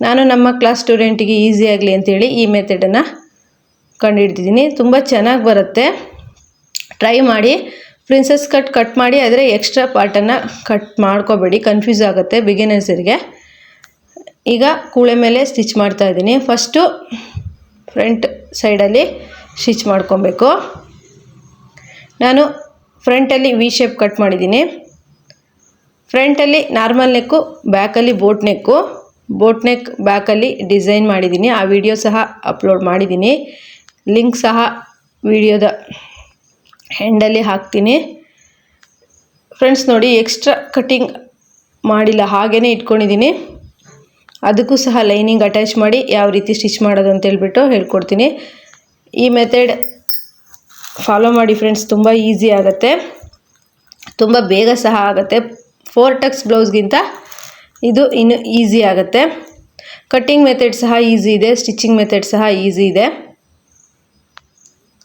Speaker 2: ನಾನು ನಮ್ಮ ಕ್ಲಾಸ್ ಸ್ಟೂಡೆಂಟಿಗೆ ಈಸಿ ಆಗಲಿ ಅಂಥೇಳಿ ಈ ಮೆಥಡನ್ನು ಕಂಡುಹಿಡ್ದಿದ್ದೀನಿ ತುಂಬ ಚೆನ್ನಾಗಿ ಬರುತ್ತೆ. ಟ್ರೈ ಮಾಡಿ. ಪ್ರಿನ್ಸಸ್ ಕಟ್ ಕಟ್ ಮಾಡಿ ಆದರೆ ಎಕ್ಸ್ಟ್ರಾ ಪಾರ್ಟನ್ನು ಕಟ್ ಮಾಡ್ಕೋಬೇಡಿ. ಕನ್ಫ್ಯೂಸ್ ಆಗುತ್ತೆ ಬಿಗಿನರ್ಸರಿಗೆ ಈಗ ಕೂಳೆ ಮೇಲೆ ಸ್ಟಿಚ್ ಮಾಡ್ತಾ ಇದ್ದೀನಿ. ಫಸ್ಟು ಫ್ರಂಟ್ ಸೈಡಲ್ಲಿ ಸ್ಟಿಚ್ ಮಾಡ್ಕೊಬೇಕು. ನಾನು ಫ್ರಂಟಲ್ಲಿ ವಿ ಶೇಪ್ ಕಟ್ ಮಾಡಿದ್ದೀನಿ. ಫ್ರಂಟಲ್ಲಿ ನಾರ್ಮಲ್ ನೆಕ್ಕು ಬ್ಯಾಕಲ್ಲಿ ಬೋಟ್ ನೆಕ್ಕು ಬೋಟ್ ನೆಕ್ ಬ್ಯಾಕಲ್ಲಿ ಡಿಸೈನ್ ಮಾಡಿದ್ದೀನಿ. ಆ ವಿಡಿಯೋ ಸಹ ಅಪ್ಲೋಡ್ ಮಾಡಿದ್ದೀನಿ. ಲಿಂಕ್ ಸಹ ವಿಡಿಯೋದ ಹೆಂಡಲ್ಲಿ ಹಾಕ್ತೀನಿ. ಫ್ರೆಂಡ್ಸ್ ನೋಡಿ ಎಕ್ಸ್ಟ್ರಾ ಕಟ್ಟಿಂಗ್ ಮಾಡಿಲ್ಲ ಹಾಗೇ ಇಟ್ಕೊಂಡಿದ್ದೀನಿ. ಅದಕ್ಕೂ ಸಹ ಲೈನಿಂಗ್ ಅಟ್ಯಾಚ್ ಮಾಡಿ ಯಾವ ರೀತಿ ಸ್ಟಿಚ್ ಮಾಡೋದು ಅಂತ ಹೇಳ್ಬಿಟ್ಟು ಹೇಳ್ಕೊಡ್ತೀನಿ. ಈ ಮೆಥಡ್ ಫಾಲೋ ಮಾಡಿ ಫ್ರೆಂಡ್ಸ್ ತುಂಬ ಈಸಿ ಆಗುತ್ತೆ. ತುಂಬ ಬೇಗ ಸಹ ಆಗುತ್ತೆ. ಫೋರ್ ಟಕ್ಸ್ ಬ್ಲೌಸ್ಗಿಂತ ಇದು ಇನ್ನು ಈಸಿ ಆಗುತ್ತೆ. ಕಟ್ಟಿಂಗ್ ಮೆಥಡ್ ಸಹ ಈಸಿ ಇದೆ ಸ್ಟಿಚಿಂಗ್ ಮೆಥಡ್ ಸಹ ಈಸಿ ಇದೆ.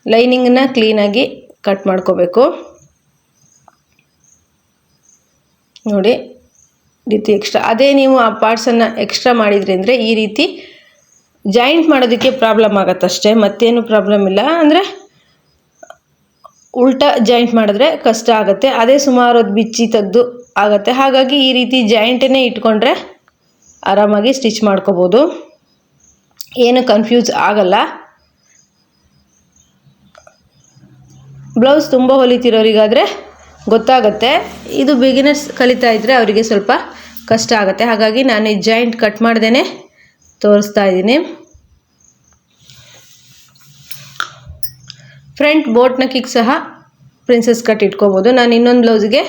Speaker 2: ಲೈನಿಂಗನ್ನ ಕ್ಲೀನಾಗಿ ಕಟ್ ಮಾಡ್ಕೋಬೇಕು. ನೋಡಿ ರೀತಿ ಎಕ್ಸ್ಟ್ರಾ ಅದೇ ನೀವು ಆ ಪಾರ್ಟ್ಸನ್ನು ಎಕ್ಸ್ಟ್ರಾ ಮಾಡಿದ್ರಿ ಅಂದರೆ ಈ ರೀತಿ ಜಾಯಿಂಟ್ ಮಾಡೋದಕ್ಕೆ ಪ್ರಾಬ್ಲಮ್ ಆಗುತ್ತಷ್ಟೇ. ಮತ್ತೇನು ಪ್ರಾಬ್ಲಮ್ ಇಲ್ಲ. ಅಂದರೆ ಉಲ್ಟಾ ಜಾಯಿಂಟ್ ಮಾಡಿದ್ರೆ ಕಷ್ಟ ಆಗುತ್ತೆ. ಅದೇ ಸುಮಾರು ಅದು ಬಿಚ್ಚಿ ತೆಗೆದು ಆಗುತ್ತೆ. ಹಾಗಾಗಿ ಈ ರೀತಿ ಜಾಯಿಂಟನ್ನೇ ಇಟ್ಕೊಂಡ್ರೆ ಆರಾಮಾಗಿ ಸ್ಟಿಚ್ ಮಾಡ್ಕೋಬೋದು. ಏನು ಕನ್ಫ್ಯೂಸ್ ಆಗಲ್ಲ. ಬ್ಲೌಸ್ ತುಂಬ ಹೊಲಿತಿರೋರಿಗಾದರೆ ಗೊತ್ತಾಗುತ್ತೆ. ಇದು ಬಿಗಿನರ್ಸ್ ಕಲಿತಾ ಇದ್ದರೆ ಅವರಿಗೆ ಸ್ವಲ್ಪ ಕಷ್ಟ ಆಗುತ್ತೆ. ಹಾಗಾಗಿ ನಾನು ಈ ಜಾಯಿಂಟ್ ಕಟ್ ಮಾಡ್ದೇ ತೋರಿಸ್ತಾ ಇದ್ದೀನಿ. ಫ್ರಂಟ್ ಬೋಟ್ ನೆಕ್ಕಿಗೆ ಸಹ ಪ್ರಿನ್ಸಸ್ ಕಟ್ ಇಟ್ಕೋಬೋದು. ನಾನು ಇನ್ನೊಂದು ಬ್ಲೌಸ್ಗೆ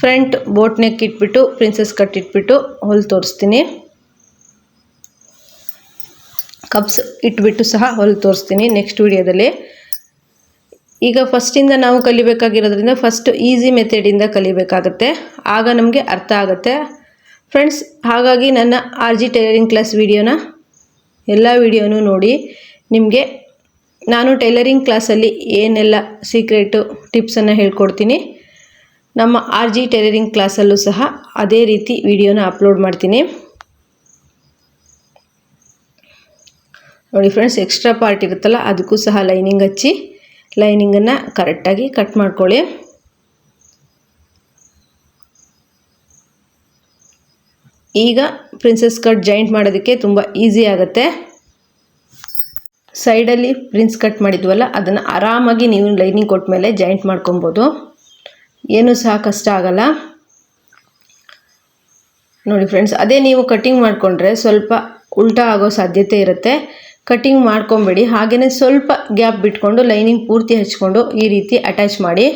Speaker 2: ಫ್ರಂಟ್ ಬೋಟ್ ನೆಕ್ ಇಟ್ಬಿಟ್ಟು ಪ್ರಿನ್ಸಸ್ ಕಟ್ ಇಟ್ಬಿಟ್ಟು ಹೊಲ್ ತೋರಿಸ್ತೀನಿ. ಕಪ್ಸ್ ಇಟ್ಬಿಟ್ಟು ಸಹ ಹೊಲ್ ತೋರಿಸ್ತೀನಿ ನೆಕ್ಸ್ಟ್ ವಿಡಿಯೋದಲ್ಲಿ ಈಗ ಫಸ್ಟಿಂದ ನಾವು ಕಲಿಬೇಕಾಗಿರೋದ್ರಿಂದ ಫಸ್ಟ್ ಈಸಿ ಮೆಥಡಿಂದ ಕಲಿಬೇಕಾಗತ್ತೆ. ಆಗ ನಮಗೆ ಅರ್ಥ ಆಗುತ್ತೆ. ಫ್ರೆಂಡ್ಸ್ ಹಾಗಾಗಿ ನನ್ನ ಆರ್ ಜಿ ಟೈಲರಿಂಗ್ ಕ್ಲಾಸ್ ವಿಡಿಯೋನ ಎಲ್ಲ ವಿಡಿಯೋನೂ ನೋಡಿ ನಿಮಗೆ ನಾನು ಟೈಲರಿಂಗ್ ಕ್ಲಾಸಲ್ಲಿ ಏನೆಲ್ಲ ಸೀಕ್ರೆಟು ಟಿಪ್ಸನ್ನು ಹೇಳ್ಕೊಡ್ತೀನಿ, ನಮ್ಮ ಆರ್ ಜಿ ಟೈಲರಿಂಗ್ ಕ್ಲಾಸಲ್ಲೂ ಸಹ ಅದೇ ರೀತಿ ವಿಡಿಯೋನ ಅಪ್ಲೋಡ್ ಮಾಡ್ತೀನಿ. ನೋಡಿ ಫ್ರೆಂಡ್ಸ್ ಎಕ್ಸ್ಟ್ರಾ ಪಾರ್ಟ್ ಇರುತ್ತಲ್ಲ, ಅದಕ್ಕೂ ಸಹ ಲೈನಿಂಗ್ ಹಚ್ಚಿ. ಲೈನಿಂಗನ್ನು ಕರೆಕ್ಟಾಗಿ ಕಟ್ ಮಾಡ್ಕೊಳ್ಳಿ. ಈಗ ಪ್ರಿನ್ಸಸ್ ಕಟ್ ಜಾಯಿಂಟ್ ಮಾಡೋದಕ್ಕೆ ತುಂಬ ಈಸಿ ಆಗುತ್ತೆ. ಸೈಡಲ್ಲಿ ಪ್ರಿನ್ಸ್ ಕಟ್ ಮಾಡಿದ್ವಲ್ಲ, ಅದನ್ನು ಆರಾಮಾಗಿ ನೀವು ಲೈನಿಂಗ್ ಕೊಟ್ಟ ಮೇಲೆ ಜಾಯಿಂಟ್ ಮಾಡ್ಕೊಬೋದು. ಏನೂ ಸಹ ಕಷ್ಟ ಆಗಲ್ಲ. ನೋಡಿ ಫ್ರೆಂಡ್ಸ್ ಅದೇ ನೀವು ಕಟ್ಟಿಂಗ್ ಮಾಡಿಕೊಂಡ್ರೆ ಸ್ವಲ್ಪ ಉಲ್ಟಾ ಆಗೋ ಸಾಧ್ಯತೆ ಇರುತ್ತೆ. ಕಟ್ಟಿಂಗ್ ಮಾಡ್ಕೊಬೇಡಿ. ಹಾಗೆಯೇ ಸ್ವಲ್ಪ ಗ್ಯಾಪ್ ಬಿಟ್ಕೊಂಡು ಲೈನಿಂಗ್ ಪೂರ್ತಿ ಹಚ್ಕೊಂಡು ಈ ರೀತಿ ಅಟ್ಯಾಚ್ ಮಾಡಿ.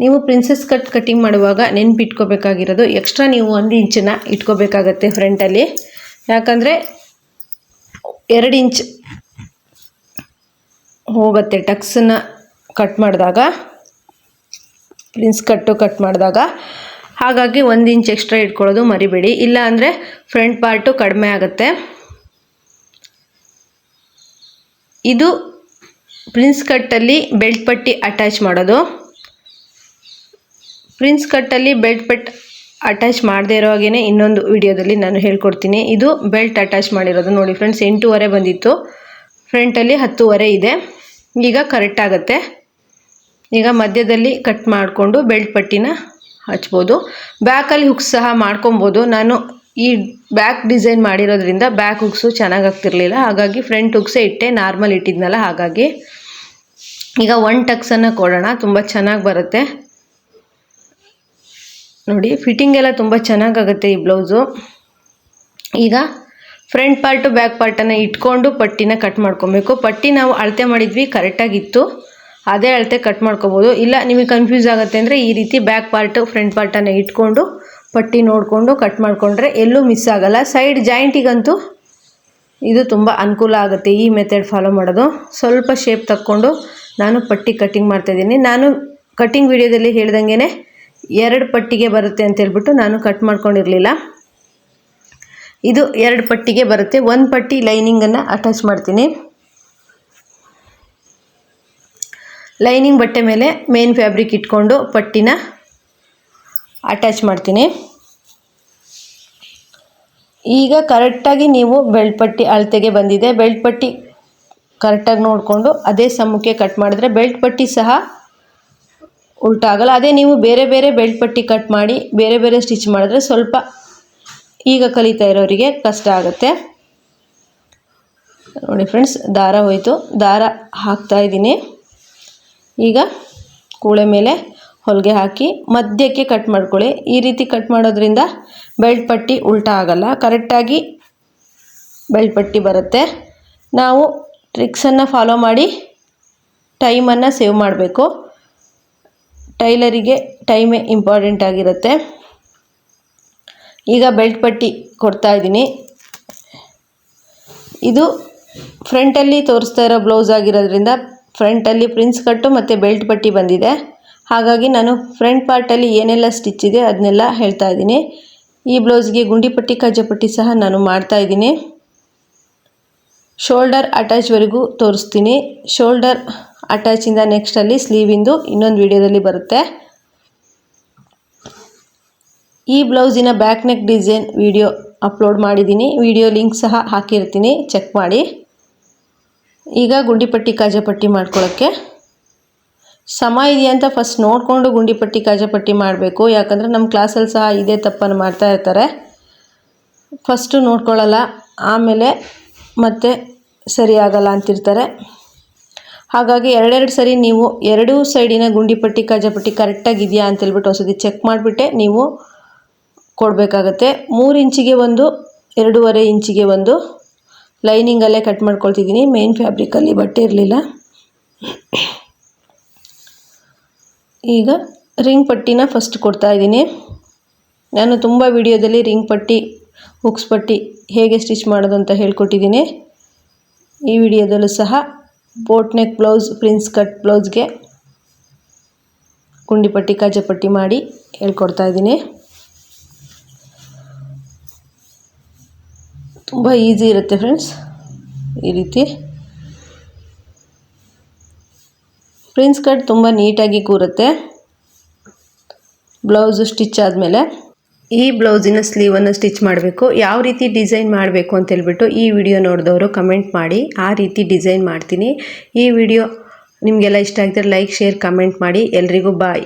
Speaker 2: ನೀವು ಪ್ರಿನ್ಸೆಸ್ ಕಟ್ ಕಟ್ಟಿಂಗ್ ಮಾಡುವಾಗ ನೆನ್ಪಿಟ್ಕೋಬೇಕಾಗಿರೋದು ಎಕ್ಸ್ಟ್ರಾ ನೀವು ಒಂದು ಇಂಚನ್ನು ಇಟ್ಕೋಬೇಕಾಗತ್ತೆ ಫ್ರಂಟಲ್ಲಿ ಯಾಕಂದರೆ ಎರಡು ಇಂಚ್ ಹೋಗುತ್ತೆ ಟಕ್ಸನ್ನು ಕಟ್ ಮಾಡಿದಾಗ. ಪ್ರಿನ್ಸ್ ಕಟ್ಟು ಕಟ್ ಮಾಡಿದಾಗ. ಹಾಗಾಗಿ ಒಂದು ಇಂಚ್ ಎಕ್ಸ್ಟ್ರಾ ಇಟ್ಕೊಳ್ಳೋದು ಮರಿಬೇಡಿ. ಇಲ್ಲ ಅಂದರೆ ಫ್ರಂಟ್ ಪಾರ್ಟು ಕಡಿಮೆ ಆಗುತ್ತೆ. ಇದು ಪ್ರಿನ್ಸ್ ಕಟ್ಟಲ್ಲಿ ಬೆಲ್ಟ್ ಪಟ್ಟಿ ಅಟ್ಯಾಚ್ ಮಾಡೋದು. ಪ್ರಿನ್ಸ್ ಕಟ್ಟಲ್ಲಿ ಬೆಲ್ಟ್ ಪಟ್ ಅಟ್ಯಾಚ್ ಮಾಡದೇ ಇರೋ ಹಾಗೆಯೇ ಇನ್ನೊಂದು ವಿಡಿಯೋದಲ್ಲಿ ನಾನು ಹೇಳ್ಕೊಡ್ತೀನಿ. ಇದು ಬೆಲ್ಟ್ ಅಟ್ಯಾಚ್ ಮಾಡಿರೋದು. ನೋಡಿ ಫ್ರೆಂಡ್ಸ್, ಎಂಟೂವರೆ ಬಂದಿತ್ತು. ಫ್ರಂಟಲ್ಲಿ ಹತ್ತುವರೆ ಇದೆ. ಈಗ ಕರೆಕ್ಟ್ ಆಗುತ್ತೆ. ಈಗ ಮಧ್ಯದಲ್ಲಿ ಕಟ್ ಮಾಡಿಕೊಂಡು ಬೆಲ್ಟ್ ಪಟ್ಟಿನ ಹಚ್ಬೋದು. ಬ್ಯಾಕಲ್ಲಿ ಹುಕ್ಸ್ ಸಹ ಮಾಡ್ಕೊಬೋದು. ನಾನು ಈ ಬ್ಯಾಕ್ ಡಿಸೈನ್ ಮಾಡಿರೋದ್ರಿಂದ ಬ್ಯಾಕ್ ಹುಕ್ಸು ಚೆನ್ನಾಗಿ ಆಗ್ತಿರ್ಲಿಲ್ಲ. ಹಾಗಾಗಿ ಫ್ರಂಟ್ ಹುಕ್ಸೇ ಇಟ್ಟೆ ನಾರ್ಮಲ್ ಇಟ್ಟಿದ್ನಲ್ಲ, ಹಾಗಾಗಿ ಈಗ ಒನ್ ಟಕ್ಸನ್ನು ಕೊಡೋಣ. ತುಂಬ ಚೆನ್ನಾಗಿ ಬರುತ್ತೆ. ನೋಡಿ ಫಿಟ್ಟಿಂಗ್ ಎಲ್ಲ ತುಂಬ ಚೆನ್ನಾಗಾಗುತ್ತೆ ಈ ಬ್ಲೌಸು ಈಗ ಫ್ರಂಟ್ ಪಾರ್ಟು ಬ್ಯಾಕ್ ಪಾರ್ಟನ್ನು ಇಟ್ಕೊಂಡು ಪಟ್ಟಿನ ಕಟ್ ಮಾಡ್ಕೊಬೇಕು. ಪಟ್ಟಿ ನಾವು ಅಳತೆ ಮಾಡಿದ್ವಿ ಕರೆಕ್ಟಾಗಿತ್ತು ಅದೇ ಅಳತೆ ಕಟ್ ಮಾಡ್ಕೋಬೋದು. ಇಲ್ಲ, ನಿಮಗೆ ಕನ್ಫ್ಯೂಸ್ ಆಗುತ್ತೆ ಅಂದರೆ ಈ ರೀತಿ ಬ್ಯಾಕ್ ಪಾರ್ಟು ಫ್ರಂಟ್ ಪಾರ್ಟನ್ನು ಇಟ್ಕೊಂಡು ಪಟ್ಟಿ ನೋಡಿಕೊಂಡು ಕಟ್ ಮಾಡಿಕೊಂಡ್ರೆ ಎಲ್ಲೂ ಮಿಸ್ ಆಗಲ್ಲ. ಸೈಡ್ ಜಾಯಿಂಟಿಗಂತೂ ಇದು ತುಂಬ ಅನುಕೂಲ ಆಗುತ್ತೆ ಈ ಮೆಥಡ್ ಫಾಲೋ ಮಾಡೋದು. ಸ್ವಲ್ಪ ಶೇಪ್ ತಕ್ಕೊಂಡು ನಾನು ಪಟ್ಟಿ ಕಟ್ಟಿಂಗ್ ಮಾಡ್ತಾಯಿದ್ದೀನಿ ನಾನು ಕಟ್ಟಿಂಗ್ ವಿಡಿಯೋದಲ್ಲಿ ಹೇಳ್ದಂಗೆ ಎರಡು ಪಟ್ಟಿಗೆ ಬರುತ್ತೆ ಅಂತ ಹೇಳ್ಬಿಟ್ಟು ನಾನು ಕಟ್ ಮಾಡ್ಕೊಂಡಿರಲಿಲ್ಲ. ಇದು ಎರಡು ಪಟ್ಟಿಗೆ ಬರುತ್ತೆ. ಒಂದು ಪಟ್ಟಿ ಲೈನಿಂಗನ್ನು ಅಟ್ಯಾಚ್ ಮಾಡ್ತೀನಿ. ಲೈನಿಂಗ್ ಬಟ್ಟೆ ಮೇಲೆ ಮೇನ್ ಫ್ಯಾಬ್ರಿಕ್ ಇಟ್ಕೊಂಡು ಪಟ್ಟಿನ ಅಟ್ಯಾಚ್ ಮಾಡ್ತೀನಿ. ಈಗ ಕರೆಕ್ಟಾಗಿ ನೀವು ಬೆಲ್ಟ್ ಪಟ್ಟಿ ಅಳತೆಗೆ ಬಂದಿದೆ. ಬೆಲ್ಟ್ ಪಟ್ಟಿ ಕರೆಕ್ಟಾಗಿ ನೋಡಿಕೊಂಡು ಅದೇ ಸಮಕ್ಕೆ ಕಟ್ ಮಾಡಿದ್ರೆ ಬೆಲ್ಟ್ ಪಟ್ಟಿ ಸಹ ಉಲ್ಟಾಗಲ್ಲ ಅದೇ ನೀವು ಬೇರೆ ಬೇರೆ ಬೆಲ್ಟ್ ಪಟ್ಟಿ ಕಟ್ ಮಾಡಿ ಬೇರೆ ಬೇರೆ ಸ್ಟಿಚ್ ಮಾಡಿದ್ರೆ ಸ್ವಲ್ಪ ಈಗ ಕಲಿತಾ ಇರೋರಿಗೆ ಕಷ್ಟ ಆಗುತ್ತೆ. ನೋಡಿ ಫ್ರೆಂಡ್ಸ್, ದಾರ ಹೋಯಿತು. ದಾರ ಹಾಕ್ತಾ ಇದ್ದೀನಿ. ಈಗ ಕೂಳೆ ಮೇಲೆ ಹೊಲಿಗೆ ಹಾಕಿ ಮಧ್ಯಕ್ಕೆ ಕಟ್ ಮಾಡ್ಕೊಳ್ಳಿ. ಈ ರೀತಿ ಕಟ್ ಮಾಡೋದ್ರಿಂದ ಬೆಲ್ಟ್ ಪಟ್ಟಿ ಉಲ್ಟಾ ಆಗಲ್ಲ. ಕರೆಕ್ಟಾಗಿ ಬೆಲ್ಟ್ ಪಟ್ಟಿ ಬರುತ್ತೆ. ನಾವು ಟ್ರಿಕ್ಸನ್ನು ಫಾಲೋ ಮಾಡಿ ಟೈಮನ್ನು ಸೇವ್ ಮಾಡಬೇಕು. ಟೈಲರಿಗೆ ಟೈಮೇ ಇಂಪಾರ್ಟೆಂಟ್ ಆಗಿರುತ್ತೆ. ಈಗ ಬೆಲ್ಟ್ ಪಟ್ಟಿ ಕೊಡ್ತಾ ಇದ್ದೀನಿ. ಇದು ಫ್ರಂಟಲ್ಲಿ ತೋರಿಸ್ತಾ ಇರೋ ಬ್ಲೌಸ್ ಆಗಿರೋದ್ರಿಂದ ಫ್ರಂಟಲ್ಲಿ ಪ್ರಿನ್ಸ್ ಕಟ್ಟು ಮತ್ತು ಬೆಲ್ಟ್ ಪಟ್ಟಿ ಬಂದಿದೆ. ಹಾಗಾಗಿ ನಾನು ಫ್ರಂಟ್ ಪಾರ್ಟಲ್ಲಿ ಏನೆಲ್ಲ ಸ್ಟಿಚ್ ಇದೆ ಅದನ್ನೆಲ್ಲ ಹೇಳ್ತಾ ಇದ್ದೀನಿ. ಈ ಬ್ಲೌಸ್ಗೆ ಗುಂಡಿ ಪಟ್ಟಿ, ಕಜ್ಜೆ ಪಟ್ಟಿ ಸಹ ನಾನು ಮಾಡ್ತಾ ಇದ್ದೀನಿ. ಶೋಲ್ಡರ್ ಅಟ್ಯಾಚ್ವರೆಗೂ ತೋರಿಸ್ತೀನಿ. ಶೋಲ್ಡರ್ ಅಟ್ಯಾಚಿಂದ ನೆಕ್ಸ್ಟಲ್ಲಿ ಸ್ಲೀವಿಂದು ಇನ್ನೊಂದು ವಿಡಿಯೋದಲ್ಲಿ ಬರುತ್ತೆ. ಈ ಬ್ಲೌಸಿನ back neck design video upload ಮಾಡಿದ್ದೀನಿ. ವಿಡಿಯೋ ಲಿಂಕ್ ಸಹ ಹಾಕಿರ್ತೀನಿ. ಚೆಕ್ ಮಾಡಿ. ಈಗ ಗುಂಡಿಪಟ್ಟಿ ಕಾಜಪಟ್ಟಿ ಮಾಡ್ಕೊಳ್ಳೋಕ್ಕೆ. ಸಮ ಇದೆಯಾ ಅಂತ ಫಸ್ಟ್ ನೋಡಿಕೊಂಡು ಗುಂಡಿಪಟ್ಟಿ ಕಾಜಪಟ್ಟಿ ಮಾಡಬೇಕು. ಯಾಕಂದರೆ ನಮ್ಮ ಕ್ಲಾಸಲ್ಲಿ ಸಹ ಇದೇ ತಪ್ಪನ್ನು ಮಾಡ್ತಾ ಇರ್ತಾರೆ. ಫಸ್ಟು ನೋಡ್ಕೊಳ್ಳಲ್ಲ, ಆಮೇಲೆ ಮತ್ತೆ ಸರಿ ಆಗಲ್ಲ ಅಂತಿರ್ತಾರೆ. ಹಾಗಾಗಿ ಎರಡೆರಡು ಸರಿ ನೀವು ಎರಡೂ ಸೈಡಿನ ಗುಂಡಿಪಟ್ಟಿ ಕಾಜಪಟ್ಟಿ ಕರೆಕ್ಟಾಗಿದೆಯಾ ಅಂತೇಳ್ಬಿಟ್ಟು ಒಂದ್ಸತಿ ಚೆಕ್ ಮಾಡಿಬಿಟ್ಟೆ, ನೀವು ಕೊಡಬೇಕಾಗತ್ತೆ. ಮೂರು ಇಂಚಿಗೆ ಒಂದು, ಎರಡೂವರೆ ಇಂಚಿಗೆ ಒಂದು. ಲೈನಿಂಗಲ್ಲೇ ಕಟ್ ಮಾಡ್ಕೊಳ್ತಿದ್ದೀನಿ. ಮೇನ್ ಫ್ಯಾಬ್ರಿಕಲ್ಲಿ ಬಟ್ಟೆ ಇರಲಿಲ್ಲ. ಈಗ ರಿಂಗ್ ಪಟ್ಟಿನ ಫಸ್ಟ್ ಕೊಡ್ತಾ ಇದ್ದೀನಿ. ನಾನು ತುಂಬ ವಿಡಿಯೋದಲ್ಲಿ ರಿಂಗ್ ಪಟ್ಟಿ ಹುಕ್ಸ್ ಪಟ್ಟಿ ಹೇಗೆ ಸ್ಟಿಚ್ ಮಾಡೋದು ಅಂತ ಹೇಳ್ಕೊಟ್ಟಿದ್ದೀನಿ. ಈ ವಿಡಿಯೋದಲ್ಲೂ ಸಹ boat neck blouse prince cut ಬ್ಲೌಸ್ಗೆ ಕುಂಡಿಪಟ್ಟಿ ಕಾಜಪಟ್ಟಿ ಮಾಡಿ ಹೇಳ್ಕೊಡ್ತಾ ಇದ್ದೀನಿ. ತುಂಬ ಈಸಿ ಇರುತ್ತೆ ಫ್ರೆಂಡ್ಸ್ ಈ ರೀತಿ. ಪ್ರಿನ್ಸ್ ಕಟ್ ತುಂಬ ನೀಟಾಗಿ ಕೂರುತ್ತೆ. ಬ್ಲೌಸು ಸ್ಟಿಚ್ ಆದಮೇಲೆ ಈ ಬ್ಲೌಸಿನ ಸ್ಲೀವನ್ನು ಸ್ಟಿಚ್ ಮಾಡಬೇಕು. ಯಾವ ರೀತಿ ಡಿಸೈನ್ ಮಾಡಬೇಕು ಅಂತ ಹೇಳ್ಬಿಟ್ಟು ಈ ವಿಡಿಯೋ ನೋಡಿದವರು ಕಮೆಂಟ್ ಮಾಡಿ. ಆ ರೀತಿ ಡಿಸೈನ್ ಮಾಡ್ತೀನಿ. ಈ ವಿಡಿಯೋ ನಿಮಗೆಲ್ಲ ಇಷ್ಟ ಆಗಿದ್ರೆ ಲೈಕ್ ಶೇರ್ ಕಮೆಂಟ್ ಮಾಡಿ. ಎಲ್ರಿಗೂ ಬಾಯ್